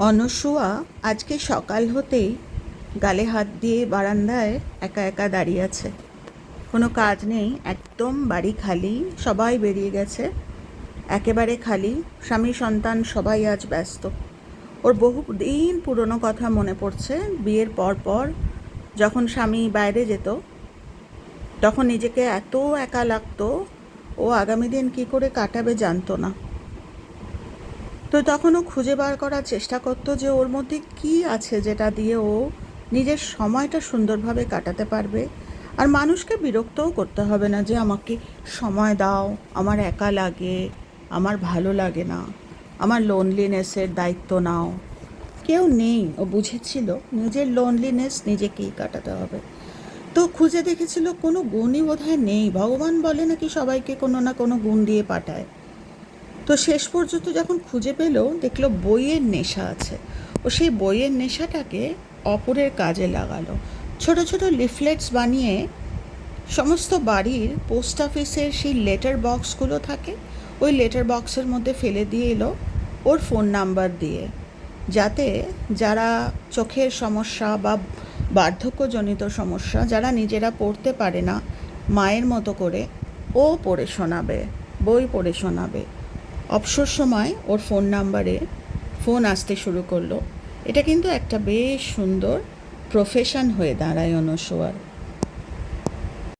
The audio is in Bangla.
অনসুয়া আজকে সকাল হতেই গালে হাত দিয়ে বারান্দায় একা একা দাঁড়িয়ে আছে। কোনো কাজ নেই, একদম বাড়ি খালি, সবাই বেরিয়ে গেছে। একেবারে খালি, স্বামী সন্তান সবাই আজ ব্যস্ত। ওর বহু দিন পুরনো কথা মনে পড়ছে, বিয়ের পর পর যখন স্বামী বাইরে যেত, তখন নিজেকে এত একা লাগতো, ও আগামী দিন কী করে কাটাবে জানতো না। তো তখন ও খুঁজে বার করার চেষ্টা করতো যে ওর মধ্যে কি আছে যেটা দিয়ে ও নিজের সময়টা সুন্দরভাবে কাটাতে পারবে। আর মানুষকে বিরক্তও করতে হবে না যে আমাকে সময় দাও, আমার একা লাগে, আমার ভালো লাগে না, আমার লোনলিনেসের দায়িত্ব নাও। কেউ নেই, ও বুঝেছিল নিজের লোনলিনেস নিজেকেই কাটাতে হবে। তো খুঁজে দেখেছিল কোনো গুণই বোধহয় নেই। ভগবান বলে নাকি সবাইকে কোনো না কোনো গুণ দিয়ে পাঠায়। তো শেষ পর্যন্ত যখন খুঁজে পেল, দেখল বইয়ের নেশা আছে। ও সেই বইয়ের নেশাটাকে অপরের কাজে লাগালো। ছোট ছোট লিফলেটস বানিয়ে সমস্ত বাড়ির পোস্ট অফিসের সেই লেটার বক্সগুলো থাকে, ওই লেটার বক্সের মধ্যে ফেলে দিয়ে এলো ওর ফোন নাম্বার দিয়ে। যাতে যারা চোখের সমস্যা বা বার্ধক্যজনিত সমস্যা, যারা নিজেরা পড়তে পারে না, মায়ের মতো করে ও পড়ে শোনাবে, বই পড়ে শোনাবে। অবসর সময় ওর ফোন নাম্বারে ফোন আসতে শুরু করল। এটা কিন্তু একটা বেশ সুন্দর প্রফেশন হয়ে দাঁড়ায় অনসোয়ার।